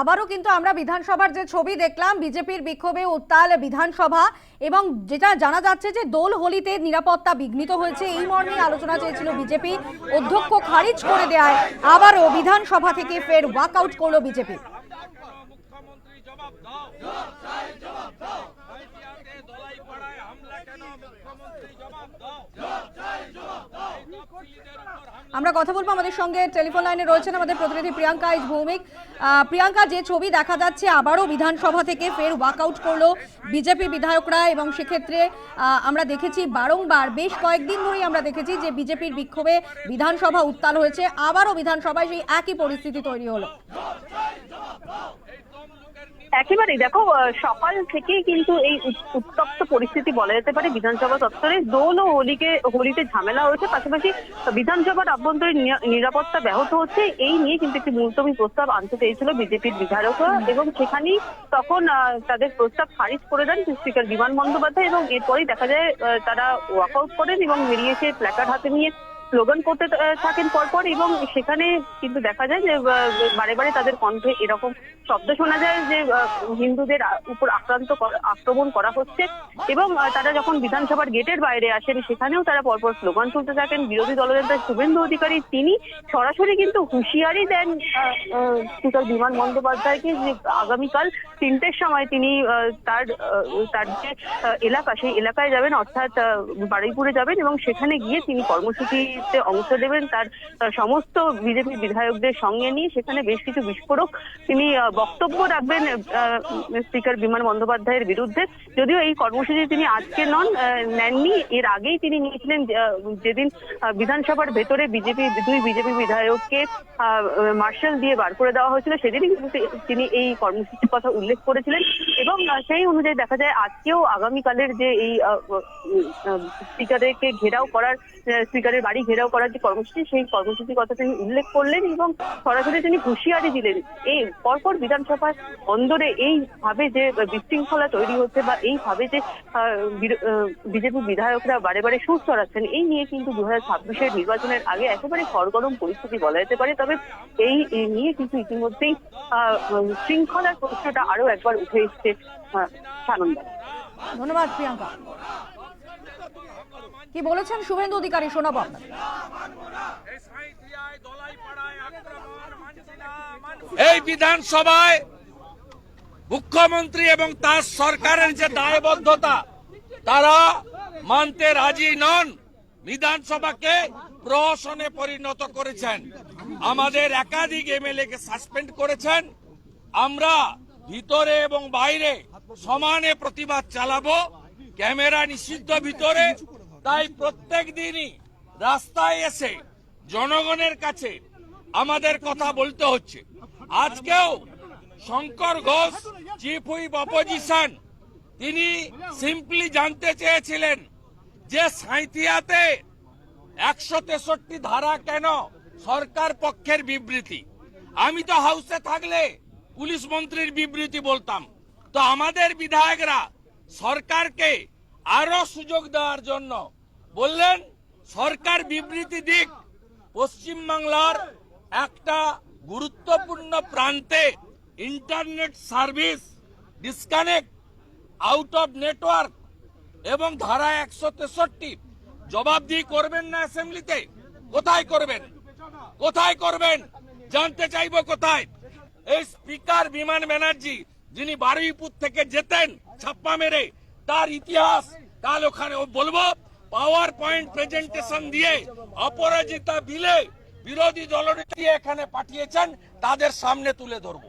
আবারও কিন্তু আমরা বিধানসভার যে ছবি দেখলাম, বিজেপির বিক্ষোভে উত্তাল বিধানসভা এবং যেটা জানা যাচ্ছে যে দোল হোলিতে নিরাপত্তা বিঘ্নিত হয়েছে। এই মর্মে আলোচনা চেয়েছিল বিজেপি। অধ্যক্ষ খারিজ করে দেয় আবারও বিধানসভা থেকে ফের ওয়াকআউট করল বিজেপি। জবাব দাও হাতিয়াতে দলাই পাড়ায় হামলা কেন মুখ্যমন্ত্রী জবাব দাও এই তফসিলিদের উপর হামলা আমরা কথা বলব আমাদের সঙ্গে টেলিফোন লাইনে রয়েছেন আমাদের প্রতিনিধি প্রিয়াঙ্কা ইস ভৌমিক। প্রিয়াঙ্কা, যে ছবি দেখা যাচ্ছে, আবারও বিধানসভা থেকে ফের ওয়াকআউট করল বিজেপি বিধায়করা এবং সেক্ষেত্রে আমরা দেখেছি বারংবার, বেশ কয়েকদিন ধরেই আমরা দেখেছি যে বিজেপির বিক্ষোভে বিধানসভা উত্তাল হয়েছে, আবারও বিধানসভায় সেই একই পরিস্থিতি তৈরি হলো। একেবারেই দেখো সকাল থেকেই কিন্তু এই উত্তপ্ত পরিস্থিতি বলা যেতে পারে বিধানসভা চত্বরে দোল ও হোলিকে হোলিতে ঝামেলা হয়েছে পাশাপাশি বিধানসভার আভ্যন্তরীণ নিরাপত্তা ব্যাহত হচ্ছে। এই নিয়ে কিন্তু একটি মুলতবি প্রস্তাব আনতে চেয়েছিল বিজেপির বিধায়করা এবং সেখানেই তখন আহ, তাদের প্রস্তাব খারিজ করে দেন স্পিকার বিমান বন্দ্যোপাধ্যায় এবং এরপরেই দেখা যায় তারা ওয়াকআউট করেন এবং বেরিয়ে এসে প্ল্যাকার্ড হাতে নিয়ে স্লোগান করতে থাকেন পরপর এবং সেখানে কিন্তু দেখা যায় যে বারে বারে তাদের কণ্ঠে এরকম শব্দ শোনা যায় যে হিন্দুদের উপর আক্রান্ত করা- আক্রমণ করা হচ্ছে এবং তারা যখন বিধানসভার গেটের বাইরে আসেন, সেখানেও তারা পরপর স্লোগান তুলতে থাকেন। বিরোধী দলনেতা শুভেন্দু অধিকারী, তিনি সরাসরি কিন্তু হুঁশিয়ারি দেন স্পিকার বিমান বন্দ্যোপাধ্যায়কে যে আগামীকাল তিনটের সময় তিনি তার তার যে এলাকা, সেই এলাকায় যাবেন, অর্থাৎ বারুইপুরে যাবেন এবং সেখানে গিয়ে তিনি কর্মসূচিতে অংশ নেবেন তার সমস্ত বিজেপি বিধায়কদের সঙ্গে নিয়ে সেখানে বেশ কিছু বিস্ফোরক তিনি বক্তব্য রাখবেন স্পিকার বিমান বন্দ্যোপাধ্যায়ের বিরুদ্ধে। যদিও এই কর্মসূচি তিনি আজকে নন নেননি, এর আগেই তিনি নিয়েছিলেন যেদিন বিধানসভার ভেতরে বিজেপি, দুই বিজেপি বিধায়ককে মার্শাল দিয়ে বার করে দেওয়া হয়েছিল, সেদিনই তিনি এই কর্মসূচির কথা উল্লেখ করেছিলেন। এবং সেই অনুযায়ী দেখা যায় আজকেও আগামীকালের যে এই স্পিকারকে ঘেরাও করার স্পিকারের বাড়ি ঘেরাও করার যে কর্মসূচি, সেই কর্মসূচির কথা তিনি উল্লেখ করলেন এবং সরাসরি তিনি হুঁশিয়ারি দিলেন এই পরপর বিধানসভার অন্দরে এইভাবে যে বিশৃঙ্খলা তৈরি হচ্ছে বা এইভাবে যে বিজেপি বিধায়করা বারে বারে সুর চড়াচ্ছেন এই নিয়ে কিন্তু দু হাজার ছাব্বিশের নির্বাচনের আগে একেবারে সরগরম পরিস্থিতি বলা যেতে পারে। তবে এই নিয়ে কিন্তু ইতিমধ্যেই শৃঙ্খলার প্রশ্নটা আরও একবার উঠে এসছে সানন্দা ধন্যবাদ, প্রিয়াঙ্কা। কি বলেছেন শুভেন্দু অধিকারী, শোনাবো। এই বিধানসভায় মুখ্যমন্ত্রী এবং তার সরকারের যে দায়বদ্ধতা, তারা মানতে রাজি নন, বিধানসভাকে প্রহসনে পরিণত করেছেন। আমাদের একাধিক এমএলএ কে সাসপেন্ড করেছেন। আমরা ভিতরে এবং বাইরে সমানে প্রতিবাদ চালাবো। ক্যামেরা নিষিদ্ধ ভিতরে তাই প্রত্যেক দিনই রাস্তায় এসে জনগণের কাছে আমাদের কথা বলতে হচ্ছে। আজকেও Shankar Ghosh, chief whip opposition, তিনি সিম্পলি জানতে চেয়েছিলেন যে সাঁইথিয়াতে একশো তেষট্টি ধারা কেন সরকার পক্ষের বিবৃতি? আমি তো হাউসে থাকলে পুলিশ মন্ত্রীর বিবৃতি বলতাম। তো আমাদের বিধায়করা সরকারকে আরও সুযোগ দেওয়ার জন্য বললেন, সরকার বিবৃতি দিক পশ্চিমবাংলার একটা গুরুত্বপূর্ণ প্রান্তে internet service disconnect out of network এবং ধারা একশো তেষট্টি। জবাবদিহি করবেন না অ্যাসেম্বলিতে কোথায় করবেন? কোথায় করবেন? জানতে চাইব কোথায়? এই স্পিকার বিমান ব্যানার্জি, যিনি বারুইপুর থেকে যেতেন, ছাপ্পা মেরে তার ইতিহাস কাল ওখানে বলব পাওয়ার পয়েন্ট প্রেজেন্টেশন দিয়ে অপরাজিতা বিলে বিরোধী দলনেত্রী এখানে পাঠিয়েছেন, তাদের সামনে তুলে ধরবো।